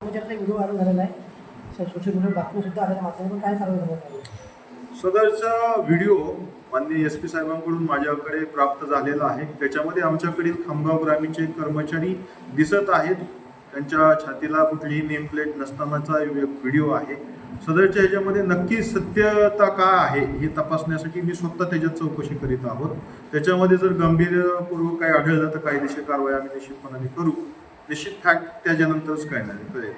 Video viral झालेला आहे. Social मीडियावर बातमी सुद्धा आल्याच्या माध्यमातून काय चालू झालं आली? सदरचा व्हिडिओ माननीय एस पी साहेबांकडून माझ्याकडे प्राप्त झालेला आहे. त्याच्यामध्ये आमच्याकडील खामगाव ग्रामीणचे कर्मचारी दिसत आहेत. त्यांच्या छातीला कुठलीही नेम प्लेट नसतानाचा व्हिडिओ आहे. सदरच्या ह्याच्यामध्ये नक्की सत्यता काय आहे हे तपासण्यासाठी मी स्वतः त्याच्यात चौकशी करीत आहोत. त्याच्यामध्ये जर गंभीरपूर्वक काही आढळलं तर कायदेशीर कारवाई आम्ही निश्चितपणाने करू. निश्चित फॅक्ट त्याच्यानंतरच काय नाही कळेल.